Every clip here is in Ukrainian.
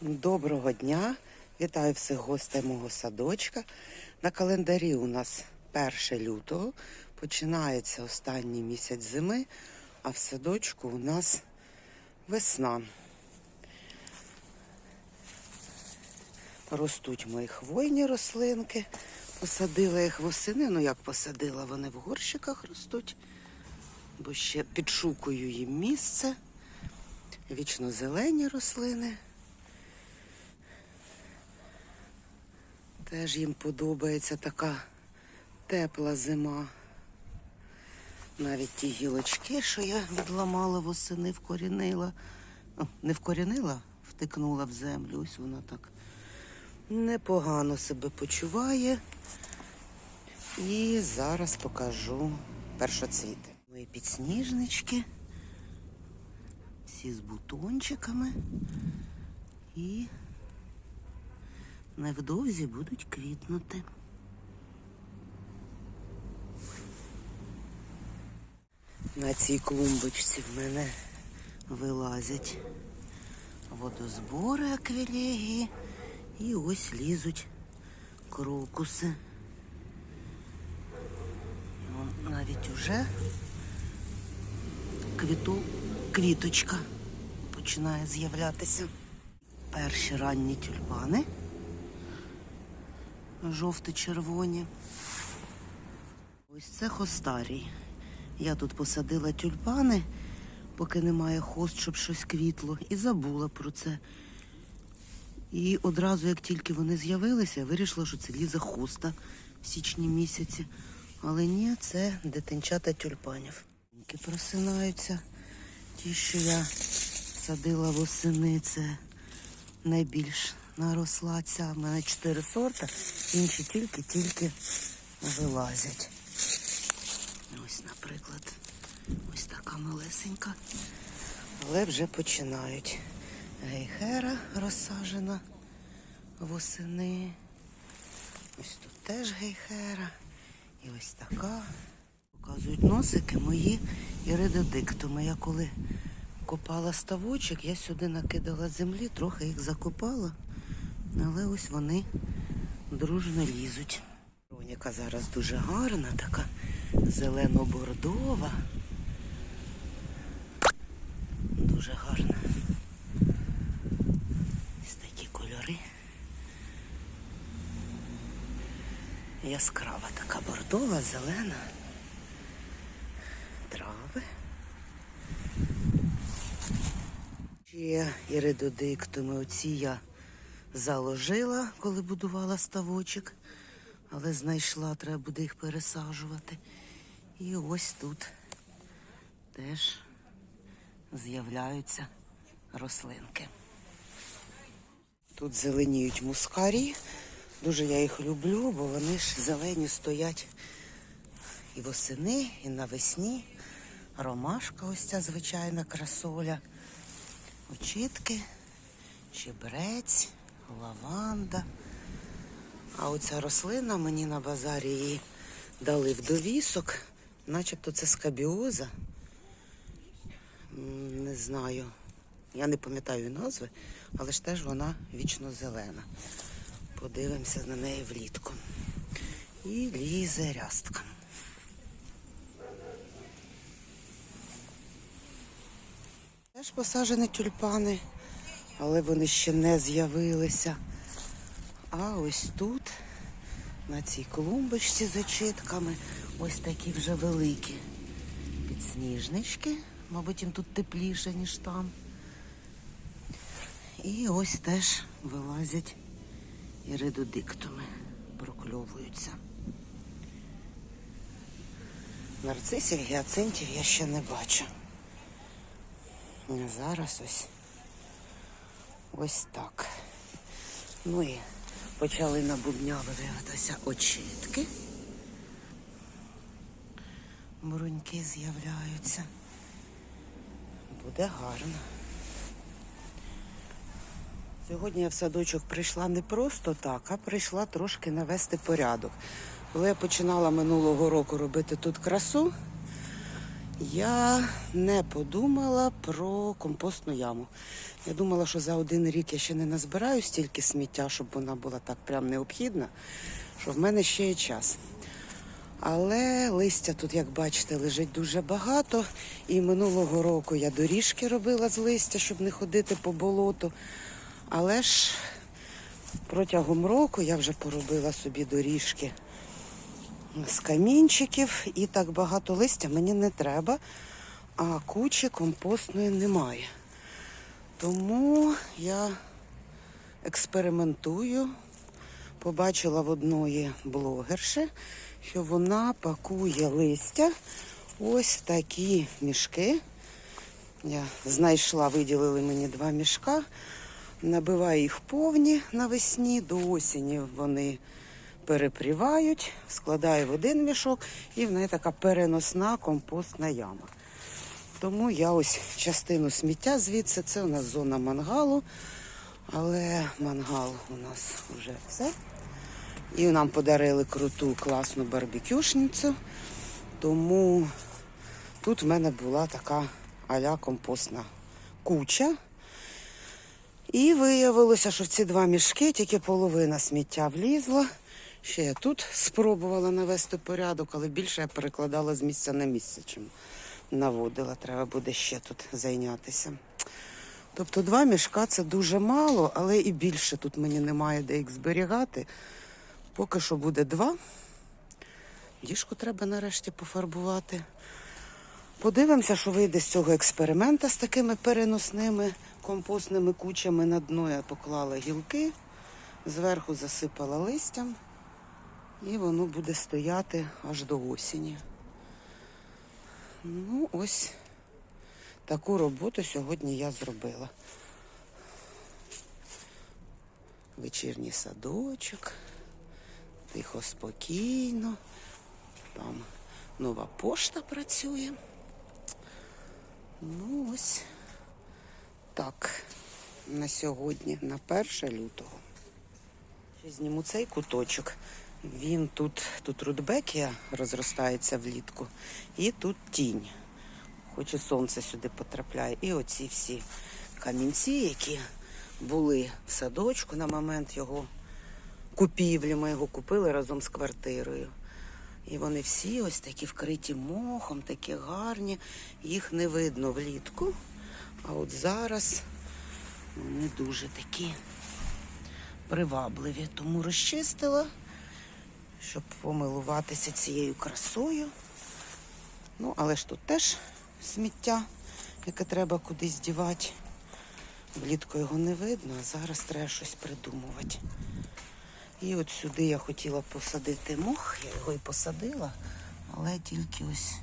Доброго дня! Вітаю всіх гостей мого садочка. На календарі у нас 1 лютого. Починається останній місяць зими, а в садочку у нас весна. Ростуть мої хвойні рослинки. Посадила їх восени. Ну як посадила, вони в горщиках ростуть, бо ще підшукую їм місце. Вічно зелені рослини. Теж їм подобається така тепла зима. Навіть ті гілочки, що я відламала восени, вкорінила. О, не вкорінила, втикнула в землю. Ось вона так непогано себе почуває. І зараз покажу першоцвіти. Мої підсніжнички. Всі з бутончиками. І невдовзі будуть квітнути. На цій клумбочці в мене вилазять водозбори аквілегії і ось лізуть крокуси. Навіть уже квіту, квіточка починає з'являтися. Перші ранні тюльпани жовто-червоні. Ось це хостарій. Я тут посадила тюльпани, поки немає хост, щоб щось квітло, і забула про це. І одразу, як тільки вони з'явилися, я вирішила, що це ліза хоста в січні місяці. Але ні, це дитинчата тюльпанів. Які просинаються. Ті, що я садила восени, це найбільш наросла ця. У мене чотири сорта, інші тільки-тільки вилазять. Ось, наприклад, ось така малесенька. Але вже починають. Гейхера розсаджена восени. Ось тут теж гейхера. І ось така. Показують носики мої іридодиктуми. Я коли копала ставочок, я сюди накидала землі, трохи їх закопала. Але ось вони дружно лізуть. Роніка зараз дуже гарна, така зелено-бордова. Дуже гарна. Ось такі кольори. Яскрава така бордова, зелена. Трави. Ще іридодиктуми оці я заложила, коли будувала ставочок, але знайшла, треба буде їх пересаджувати. І ось тут теж з'являються рослинки. Тут зеленіють мускарі. Дуже я їх люблю, бо вони ж зелені стоять і восени, і навесні. Ромашка ось ця звичайна красоля. Очітки, чебрець, лаванда. А оця рослина мені на базарі її дали в довісок, начебто це скабіоза. Не знаю. Я не пам'ятаю назви, але ж теж вона вічно зелена. Подивимося на неї влітку. І лізе рястка. Теж посаджені тюльпани, але вони ще не з'явилися. А ось тут, на цій клумбочці з очитками, ось такі вже великі підсніжнички. Мабуть, їм тут тепліше, ніж там. І ось теж вилазять іридодиктуми, прокльовуються. Нарцисів, гіацинтів я ще не бачу. Зараз ось ось так. Ну і почали на бубня виявитися очітки. Бруньки з'являються. Буде гарно. Сьогодні я в садочок прийшла не просто так, а прийшла трошки навести порядок. Коли я починала минулого року робити тут красу, Я не подумала про компостну яму. Я думала, що за один рік я ще не назбираю стільки сміття, щоб вона була так прям необхідна, що в мене ще є час. Але листя тут, як бачите, лежить дуже багато. І минулого року я доріжки робила з листя, щоб не ходити по болоту. Але ж протягом року я вже поробила собі доріжки з камінчиків, і так багато листя мені не треба, а кучі компостної немає. Тому я експериментую. Побачила в одної блогерші, що вона пакує листя ось такі мішки. Я знайшла, виділили мені два мішка, набиваю їх повні навесні, до осені вони перепрівають, складаю в один мішок і в неї така переносна компостна яма. Тому я ось частину сміття звідси, це у нас зона мангалу, але мангал у нас вже все. І нам подарили круту класну барбекюшницю. Тому тут в мене була така аля компостна куча. І виявилося, що в ці два мішки тільки половина сміття влізла. Ще я тут спробувала навести порядок, але більше я перекладала з місця на місце, чим наводила. Треба буде ще тут зайнятися. Тобто два мішка це дуже мало, але і більше тут мені немає де їх зберігати. Поки що буде два. Діжку треба нарешті пофарбувати. Подивимося, що вийде з цього експеримента з такими переносними компостними кучами. На дно я поклала гілки, зверху засипала листям, і воно буде стояти аж до осені. Ну, ось таку роботу сьогодні я зробила. Вечірній садочок, тихо, спокійно. Там нова пошта працює. Ну, ось так. На сьогодні, на 1 лютого. Ще зніму цей куточок. Він тут, тут рудбекія розростається влітку, і тут тінь. Хоч і сонце сюди потрапляє. І оці всі камінці, які були в садочку на момент його купівлі. Ми його купили разом з квартирою. І вони всі ось такі вкриті мохом, такі гарні. Їх не видно влітку. А от зараз вони дуже такі привабливі. Тому розчистила, щоб помилуватися цією красою. Ну, але ж тут теж сміття, яке треба кудись дівати. Влітку його не видно, а зараз треба щось придумувати. І от сюди я хотіла посадити мох, я його і посадила, але тільки ось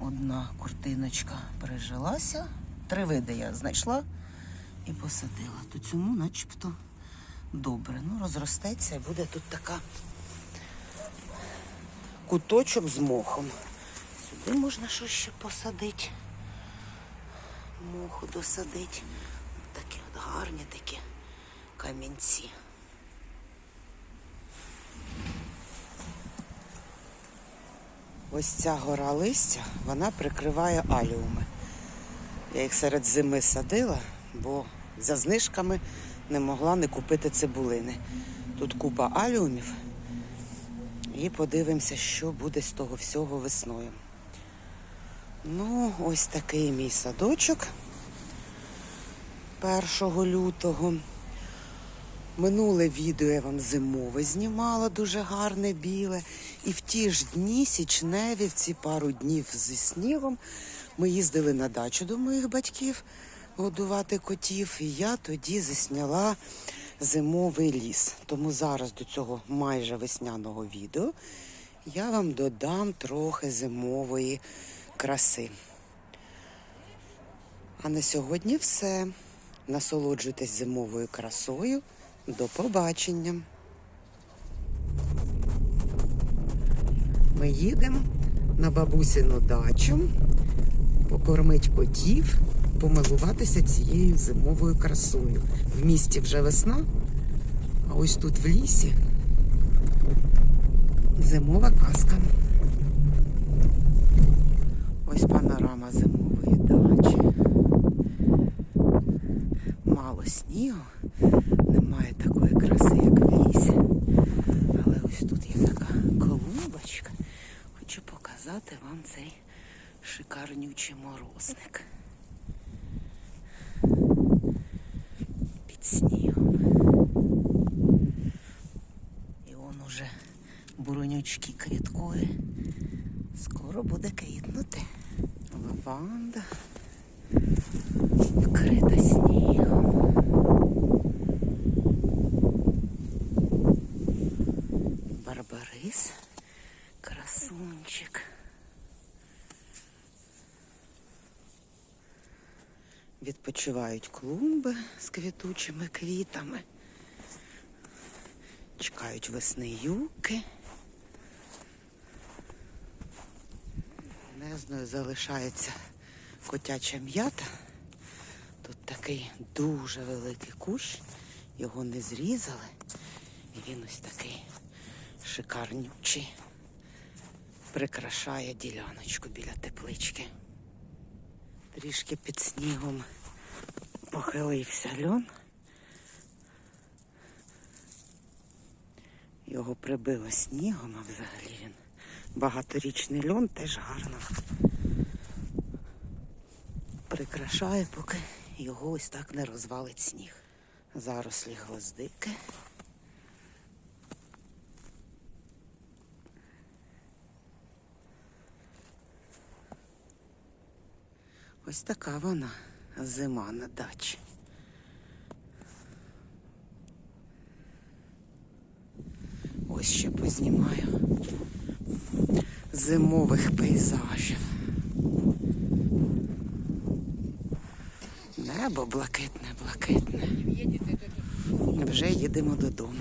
одна куртиночка прижилася. Три види я знайшла і посадила. То цьому начебто добре. Ну, розростеться і буде тут така куточок з мохом. Сюди можна щось ще посадити. Моху досадити. Такі от гарні такі камінці. Ось ця гора листя, вона прикриває аліуми. Я їх серед зими садила, бо за знижками не могла не купити цибулини. Тут купа аліумів. І подивимося, що буде з того всього весною. Ну, ось такий мій садочок 1 лютого. Минуле відео я вам зимове знімала, дуже гарне біле. І в ті ж дні, січневі, в ці пару днів зі снігом, ми їздили на дачу до моїх батьків годувати котів. І я тоді засняла зимовий ліс. Тому зараз до цього майже весняного відео я вам додам трохи зимової краси. А на сьогодні все. Насолоджуйтесь зимовою красою. До побачення. Ми їдемо на бабусину дачу, покормить котів, помилуватися цією зимовою красою. В місті вже весна, а ось тут в лісі зимова казка. Ось Ось панорама зимової дачі. Мало снігу, немає такої краси, як в лісі. Але ось тут є така колумбочка. Хочу показати вам цей шикарнючий морозник. Під снігом. І он уже буронючки квіткої. Скоро буде квітнути. Лаванда вкрита снігом. Барбарис, красунчик. Відпочивають клумби з квітучими квітами. Чекають весни юки. Незною залишається котяча м'ята. Тут такий дуже великий кущ, його не зрізали. І він ось такий шикарнючий. Прикрашає діляночку біля теплички. Трішки під снігом похилився льон. Його прибило снігом, а взагалі він багаторічний льон теж гарно прикрашає, поки його ось так не розвалить сніг. Зарослі гвоздики. Ось така вона зима на дачі. Ось ще познімаю зимових пейзажів. Небо блакитне, блакитне. Вже їдемо додому.